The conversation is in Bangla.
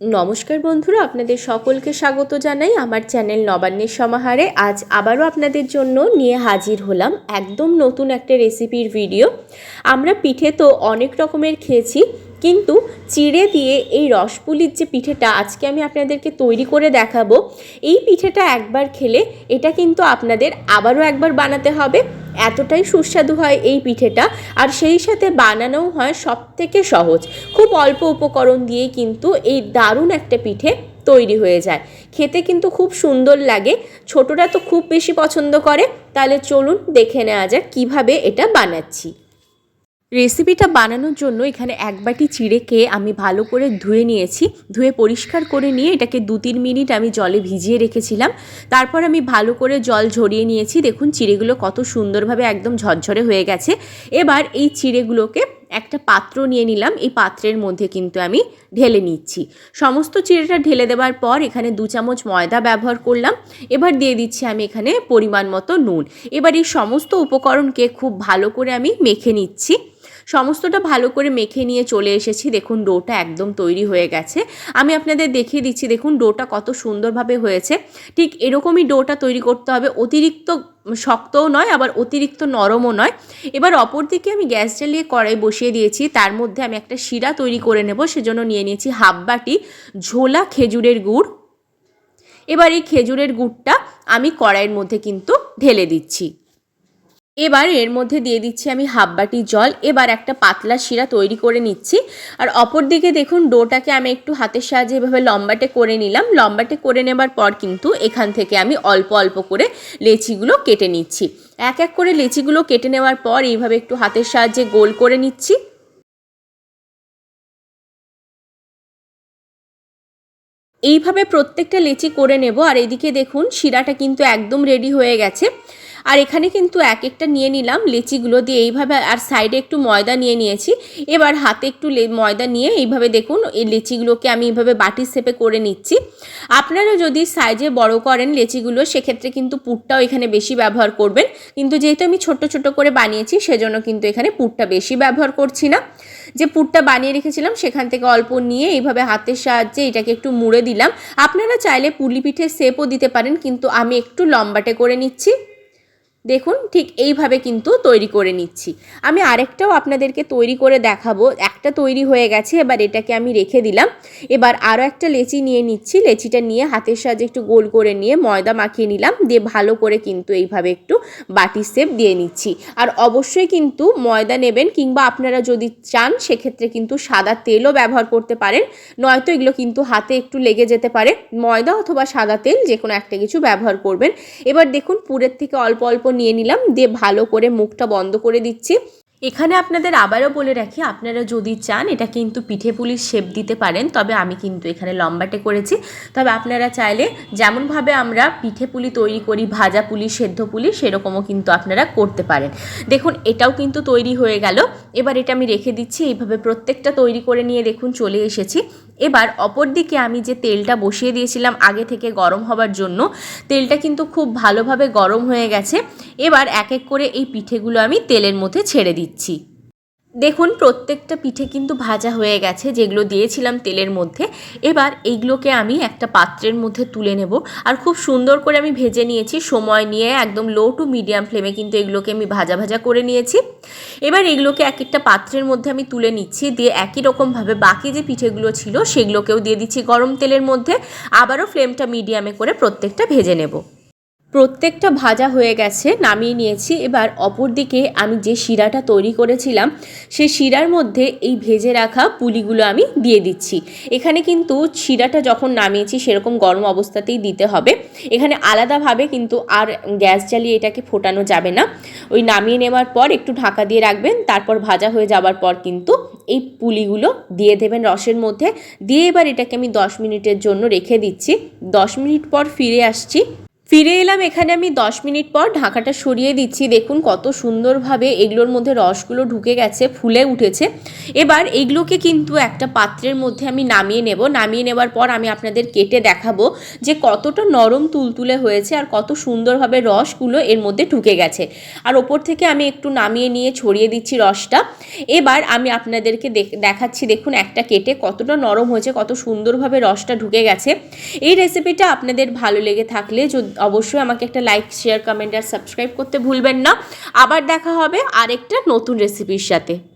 নমস্কার বন্ধুরা, আপনাদের সকলকে স্বাগত জানাই আমার চ্যানেল নবান্নের সমাহারে। আজ আবারও আপনাদের জন্য নিয়ে হাজির হলাম একদম নতুন একটা রেসিপির ভিডিও। আমরা পিঠে তো অনেক রকমের খেয়েছি, কিন্তু চিড়ে দিয়ে এই রসপুলির যে পিঠেটা আজকে আমি আপনাদেরকে তৈরি করে দেখাবো, এই পিঠেটা একবার খেলে এটা কিন্তু আপনাদের আবারও একবার বানাতে হবে। এতটাই সুস্বাদু হয় এই পিঠেটা আর সেই সাথে বানানোও হয় সব থেকে সহজ। খুব অল্প উপকরণ দিয়েই কিন্তু এই দারুণ একটা পিঠে তৈরি হয়ে যায়। খেতে কিন্তু খুব সুন্দর লাগে। ছোটরা তো খুব বেশি পছন্দ করে। তাহলে চলুন দেখে নেওয়া যাক কীভাবে এটা বানাচ্ছি। রেসিপিটা বানানোর জন্য এখানে এক বাটি চিড়েকে আমি ভালো করে ধুয়ে নিয়েছি। ধুয়ে পরিষ্কার করে নিয়ে এটাকে দু তিন মিনিট আমি জলে ভিজিয়ে রেখেছিলাম। তারপর আমি ভালো করে জল ঝরিয়ে নিয়েছি। দেখুন চিড়েগুলো কত সুন্দরভাবে একদম ঝরঝরে হয়ে গেছে। এবার এই চিড়েগুলোকে একটা পাত্র নিয়ে নিলাম। এই পাত্রের মধ্যে কিন্তু আমি ঢেলে নিচ্ছি। সমস্ত চিড়েটা ঢেলে দেওয়ার পর এখানে দু চামচ ময়দা ব্যবহার করলাম। এবার দিয়ে দিচ্ছি আমি এখানে পরিমাণ মতো নুন। এবার এই সমস্ত উপকরণকে খুব ভালো করে আমি মেখে নিচ্ছি। সমস্তটা ভালো করে মেখে নিয়ে চলে এসেছি। দেখুন, ডোটা একদম তৈরি হয়ে গেছে। আমি আপনাদের দেখিয়ে দিচ্ছি, দেখুন, ডোটা কত সুন্দরভাবে হয়েছে। ঠিক এরকমই ডোটা তৈরি করতে হবে। অতিরিক্ত শক্তও নয়, আবার অতিরিক্ত নরমও নয়। এবার অপর দিকে আমি গ্যাস জ্বালিয়ে কড়াই বসিয়ে দিয়েছি। তার মধ্যে আমি একটা শিরা তৈরি করে নেব। সেজন্য নিয়ে নিয়েছি হাফ বাটি ঝোলা খেজুরের গুড়। এবার এই খেজুরের গুড়টা আমি কড়াইয়ের মধ্যে কিন্তু ঢেলে দিচ্ছি। এবার এর মধ্যে দিয়ে দিচ্ছি আমি হাফ বাটি জল, এবার একটা পাতলা শিরা তৈরি করে নিচ্ছি। আর অপর দিকে দেখুন ডোটাকে আমি একটু হাতের সাহায্যে এভাবে লম্বাটে করে নিলাম। লম্বাটে করে নেবার পর কিন্তু এখান থেকে আমি অল্প অল্প করে লেচিগুলো কেটে নিচ্ছি। এক এক করে লেচিগুলো কেটে নেওয়ার পর এইভাবে একটু হাতের সাহায্যে গোল করে নিচ্ছি। এইভাবে প্রত্যেকটা লেচি করে নেব। আর এদিকে দেখুন শিরাটা কিন্তু একদম রেডি হয়ে গেছে। আর এখানে কিন্তু এক একটা নিয়ে নিলাম, লেচিগুলো দিয়ে এইভাবে আর সাইডে একটু ময়দা নিয়ে নিয়েছি। এবার হাতে একটু ময়দা নিয়ে এইভাবে দেখুন, এই লেচিগুলোকে আমি এইভাবে বাটির শেপে করে নিচ্ছি। আপনারা যদি সাইজে বড় করেন লেচিগুলো, সেক্ষেত্রে কিন্তু পুরটাও এখানে বেশি ব্যবহার করবেন। কিন্তু যেহেতু আমি ছোট ছোট করে বানিয়েছি, সেজন্য কিন্তু এখানে পুরটা বেশি ব্যবহার করছি না। যে পুরটা বানিয়ে রেখেছিলাম, সেখান থেকে অল্প নিয়ে এইভাবে হাতের সাহায্যে এটাকে একটু মুড়ে দিলাম। আপনারা চাইলে পুলি পিঠের শেপও দিতে পারেন, কিন্তু আমি একটু লম্বাটে করে নিচ্ছি। দেখুন, ঠিক এইভাবে কিন্তু তৈরি করে নিচ্ছি। আমি আরেকটাও আপনাদেরকে তৈরি করে দেখাবো। একটা তৈরি হয়ে গেছে, এবার এটাকে আমি রেখে দিলাম। এবার আরও একটা লেচি নিয়ে নিচ্ছি। লেচিটা নিয়ে হাতের সাহায্যে একটু গোল করে নিয়ে ময়দা মাখিয়ে নিলাম। দিয়ে ভালো করে কিন্তু এইভাবে একটু বাটি সেপ দিয়ে নিচ্ছি। আর অবশ্যই কিন্তু ময়দা নেবেন কিংবা আপনারা যদি চান, সেক্ষেত্রে কিন্তু সাদা তেলও ব্যবহার করতে পারেন। নয়তো এগুলো কিন্তু হাতে একটু লেগে যেতে পারে। ময়দা অথবা সাদা তেল যে কোনো একটা কিছু ব্যবহার করবেন। এবার দেখুন, পুরের থেকে অল্প অল্প নিয়ে নিলাম, দিয়ে ভালো করে মুখটা বন্ধ করে দিচ্ছি। এখানে আপনাদের আবারও বলে রাখি, আপনারা যদি চান এটা কিন্তু পিঠে পুলির শেপ দিতে পারেন, তবে আমি কিন্তু এখানে লম্বাটে করেছি। তবে আপনারা চাইলে যেমনভাবে আমরা পিঠে পুলি তৈরি করি, ভাজা পুলি, সেদ্ধ পুলি, সেরকমও কিন্তু আপনারা করতে পারেন। দেখুন, এটাও কিন্তু তৈরি হয়ে গেল। এবার এটা আমি রেখে দিচ্ছি, এইভাবে প্রত্যেকটা তৈরি করে নিয়ে দেখুন, চলে এসেছি। এবার অপর দিকে আমি যে তেলটা বসিয়ে দিয়েছিলাম আগে থেকে গরম হবার জন্য, তেলটা কিন্তু খুব ভালোভাবে গরম হয়ে গেছে। এবার এক এক করে এই পিঠেগুলো আমি তেলের মধ্যে ছেড়ে দিচ্ছি। দেখুন, প্রত্যেকটা পিঠে কিন্তু ভাজা হয়ে গেছে, যেগুলো দিয়েছিলাম তেলের মধ্যে। এবার এইগুলোকে আমি একটা পাত্রের মধ্যে তুলে নেব। আর খুব সুন্দর করে আমি ভেজে নিয়েছি, সময় নিয়ে একদম লো টু মিডিয়াম ফ্লেমে কিন্তু এগুলোকে আমি ভাজা ভাজা করে নিয়েছি। এবার এগুলোকে এক একটা পাত্রের মধ্যে আমি তুলে নিচ্ছি, দিয়ে একই রকমভাবে বাকি যে পিঠেগুলো ছিল, সেগুলোকেও দিয়ে দিচ্ছি গরম তেলের মধ্যে। আবারও ফ্লেমটা মিডিয়ামে করে প্রত্যেকটা ভেজে নেব। প্রত্যেকটা ভাজা হয়ে গেছে, নামিয়ে নিয়েছি। এবার অপর দিকে আমি যে শিরাটা তৈরি করেছিলাম সেই শিরার মধ্যে এই ভেজে রাখা পুলিগুলো আমি দিয়ে দিচ্ছি। এখানে কিন্তু শিরাটা যখন নামিয়েছি, সেরকম গরম অবস্থাতেই দিতে হবে। এখানে আলাদাভাবে কিন্তু আর গ্যাস জ্বালিয়ে এটাকে ফোটানো যাবে না। ওই নামিয়ে নেওয়ার পর একটু ঢাকা দিয়ে রাখবেন, তারপর ভাজা হয়ে যাওয়ার পর কিন্তু এই পুলিগুলো দিয়ে দেবেন রসের মধ্যে। দিয়ে এবার এটাকে আমি দশ মিনিটের জন্য রেখে দিচ্ছি। দশ মিনিট পর ফিরে আসছি। ফিরে এলাম এখানে আমি দশ মিনিট পর। ঢাকাটা সরিয়ে দিচ্ছি। দেখুন কত সুন্দরভাবে এগুলোর মধ্যে রসগুলো ঢুকে গেছে, ফুলে উঠেছে। এবার এগুলোকে কিন্তু একটা পাত্রের মধ্যে আমি নামিয়ে নেব। নামিয়ে নেবার পর আমি আপনাদের কেটে দেখাবো যে কতটা নরম তুলতুলে হয়েছে আর কত সুন্দরভাবে রসগুলো এর মধ্যে ঢুকে গেছে। আর ওপর থেকে আমি একটু নামিয়ে নিয়ে ছড়িয়ে দিচ্ছি রসটা। এবার আমি আপনাদেরকে দেখ- দেখাচ্ছি, দেখুন একটা কেটে কতটা নরম হয়েছে, কত সুন্দরভাবে রসটা ঢুকে গেছে। এই রেসিপিটা আপনাদের ভালো লেগে থাকলে যদি অবশ্যই আমাকে একটা লাইক শেয়ার কমেন্ট আর সাবস্ক্রাইব করতে ভুলবেন না। আবার দেখা হবে আরেকটা নতুন রেসিপির সাথে।